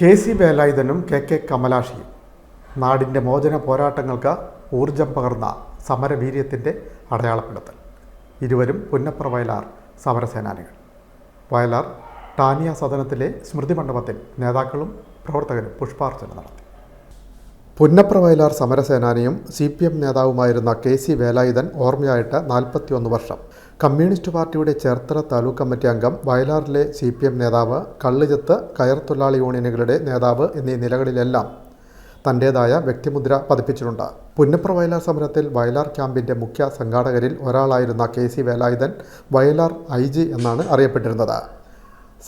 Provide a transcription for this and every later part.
K C വേലായുധനും K K കമലാഷിയും. നാടിന്റെ മോചന പോരാട്ടങ്ങൾക്ക് ഊർജം പകർന്ന സമരവീര്യത്തിന്റെ അടയാളപ്പെടുത്തൽ. ഇരുവരും പുന്നപ്ര വയലാർ സമരസേനാനികൾ. വയലാർ ടാനിയ സദനത്തിലെ സ്മൃതി മണ്ഡപത്തിൽ നേതാക്കളും പ്രവർത്തകരും പുഷ്പാർച്ചന നടത്തി. പുന്നപ്ര വയലാർ സമരസേനാനിയും സി പി എം നേതാവുമായിരുന്ന കെ സി വേലായുധൻ ഓർമ്മയായിട്ട് നാൽപ്പത്തിയൊന്ന് വർഷം. കമ്മ്യൂണിസ്റ്റ് പാർട്ടിയുടെ ചേർത്തല താലൂക്ക് കമ്മിറ്റി അംഗം വയലാറിലെ സി പി എം നേതാവ് കള്ളുചെത്ത് കയർ തൊഴിലാളി യൂണിയനുകളുടെ നേതാവ് എന്നീ നിലകളിലെല്ലാം തന്റേതായ വ്യക്തിമുദ്ര പതിപ്പിച്ചിട്ടുണ്ട്. പുന്നപ്ര വയലാർ സമരത്തിൽ വയലാർ ക്യാമ്പിന്റെ മുഖ്യ സംഘാടകരിൽ ഒരാളായിരുന്ന K C Velayudhan Vayalar I G എന്നാണ് അറിയപ്പെട്ടിരുന്നത്.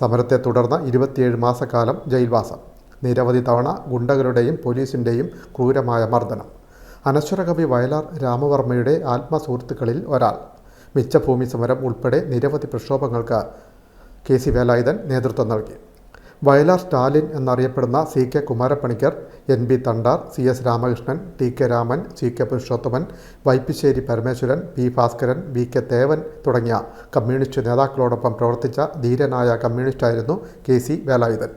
സമരത്തെ തുടർന്ന് ഇരുപത്തിയേഴ് മാസക്കാലം ജയിൽവാസം. നിരവധി തവണ ഗുണ്ടകളുടെയും പോലീസിന്റെയും ക്രൂരമായ മർദ്ദനം. അനശ്വരകവി വയലാർ രാമവർമ്മയുടെ ആത്മസുഹൃത്തുക്കളിൽ ഒരാൾ. മിച്ചഭൂമി സമരം ഉൾപ്പെടെ നിരവധി പ്രക്ഷോഭങ്ങൾക്ക് കെ സി വേലായുധൻ നേതൃത്വം നൽകി. വയലാർ സ്റ്റാലിൻ എന്നറിയപ്പെടുന്ന C K Kumarappanicker N B Thandar C S Ramakrishnan T K Raman C K Purushothaman Vaipisseri Parameswaran P Bhaskaran V K Thevan തുടങ്ങിയ കമ്മ്യൂണിസ്റ്റ് നേതാക്കളോടൊപ്പം പ്രവർത്തിച്ച ധീരനായ കമ്മ്യൂണിസ്റ്റായിരുന്നു K C Velayudhan.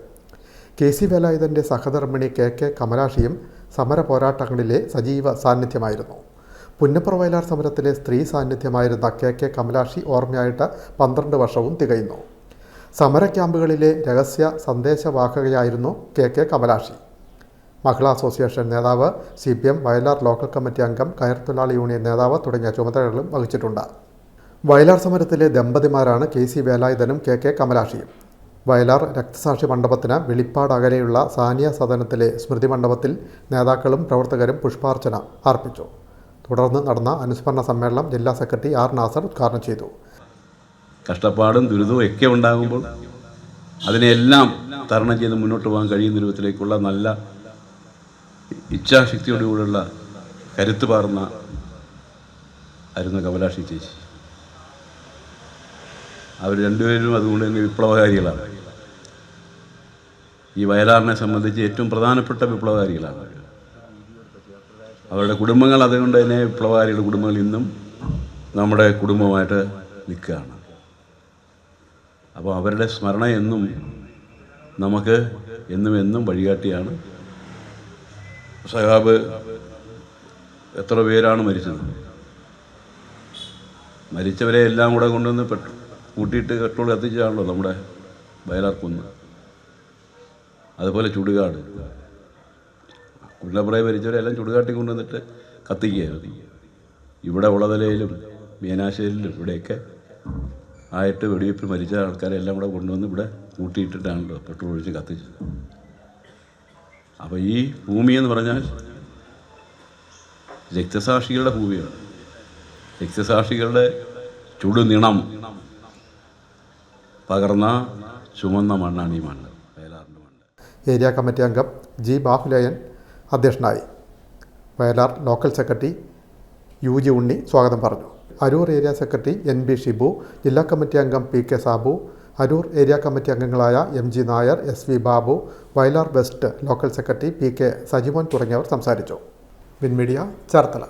K C വേലായുധന്റെ സഹധർമ്മിണി K K കമലാഷിയും സമര പോരാട്ടങ്ങളിലെ സജീവ സാന്നിധ്യമായിരുന്നു. പുന്നപ്ര വയലാർ സമരത്തിലെ സ്ത്രീ സാന്നിധ്യമായിരുന്ന കെ കെ കമലാഷി ഓർമ്മയായിട്ട് പന്ത്രണ്ട് വർഷവും തികയുന്നു. സമര ക്യാമ്പുകളിലെ രഹസ്യ സന്ദേശവാഹകയായിരുന്നു K K Kamalashi. Mahila association നേതാവ് C P M Vayalar local committee അംഗം കയർ തൊഴിലാളി യൂണിയൻ നേതാവ് തുടങ്ങിയ ചുമതലകളും വഹിച്ചിട്ടുണ്ട്. വയലാർ സമരത്തിലെ ദമ്പതിമാരാണ് കെ സി വേലായുധനും കെ കെ കമലാഷിയും. വയലാർ രക്തസാക്ഷി മണ്ഡപത്തിന് വെളിപ്പാട് അകലെയുള്ള സാനിയ സദനത്തിലെ സ്മൃതി മണ്ഡപത്തിൽ നേതാക്കളും പ്രവർത്തകരും പുഷ്പാർച്ചന അർപ്പിച്ചു. തുടർന്ന് നടന്ന അനുസ്മരണ സമ്മേളനം ജില്ലാ സെക്രട്ടറി ആർ നാസർ ഉദ്ഘാടനം ചെയ്തു. കഷ്ടപ്പാടും ദുരിതവും ഒക്കെ ഉണ്ടാകുമ്പോൾ അതിനെല്ലാം തരണം ചെയ്ത് മുന്നോട്ട് പോകാൻ കഴിയുന്ന രൂപത്തിലേക്കുള്ള നല്ല ഇച്ഛാശക്തിയോടുകൂടിയുള്ള കരുത്ത് പാർന്ന ആയിരുന്നു കമലാക്ഷി ചേച്ചി. അവർ രണ്ടുപേരും അതുകൊണ്ട് തന്നെ വിപ്ലവകാരികളാണ്. ഈ വയലാറിനെ സംബന്ധിച്ച് ഏറ്റവും പ്രധാനപ്പെട്ട വിപ്ലവകാരികളാണ്. അവരുടെ കുടുംബങ്ങൾ അതുകൊണ്ട് തന്നെ വിപ്ലവകാരികളുടെ കുടുംബങ്ങൾ ഇന്നും നമ്മുടെ കുടുംബമായിട്ട് നിൽക്കുകയാണ്. അപ്പോൾ അവരുടെ സ്മരണ എന്നും നമുക്ക് എന്നും എന്നും വഴികാട്ടിയാണ്. സഹാബ് എത്ര പേരാണ് മരിച്ചത്? മരിച്ചവരെ എല്ലാം കൂടെ കൊണ്ടുവന്ന് പെട്രോൾ കൂട്ടിയിട്ട് പെട്രോൾ കത്തിച്ചാണല്ലോ നമ്മുടെ വയലാർ കുന്ന്. അതുപോലെ ചുടുകാട്. കുന്നപ്പുറയെ ഭരിച്ചവരെല്ലാം ചുടുകാട്ടി കൊണ്ടുവന്നിട്ട് കത്തിക്കുകയായിരുന്നു. ഇവിടെ ഉളതലയിലും മീനാശ്ശേരിയിലും ഇവിടെയൊക്കെ ആയിട്ട് വെടിവെപ്പിൽ മരിച്ച ആൾക്കാരെല്ലാം കൂടെ കൊണ്ടുവന്ന് ഇവിടെ കൂട്ടിയിട്ടിട്ടാണല്ലോ പെട്രോൾ ഒഴിച്ച് കത്തിച്ചത്. അപ്പോൾ ഈ ഭൂമി എന്ന് പറഞ്ഞാൽ രക്തസാക്ഷികളുടെ ഭൂമിയാണ്. രക്തസാക്ഷികളുടെ ചുടുനിണം. പകർന്ന ചുമന്ന മണ്ണാണ് ഈ മണ്ണ്. വയലാറിന്റെ മണ്ണ്. ഏരിയ കമ്മിറ്റി അംഗം ജി ബാഹുലയൻ അധ്യക്ഷനായി. Vayalar local secretary U G Unni സ്വാഗതം പറഞ്ഞു. Aroor area secretary N B Shibu ജില്ലാ കമ്മിറ്റി അംഗം P K Sabu Aroor area committee അംഗങ്ങളായ M G Nair S V Babu Vayalar west local secretary P K Sajimon തുടങ്ങിയവർ സംസാരിച്ചു. വിൻമീഡിയ ചേർത്തല.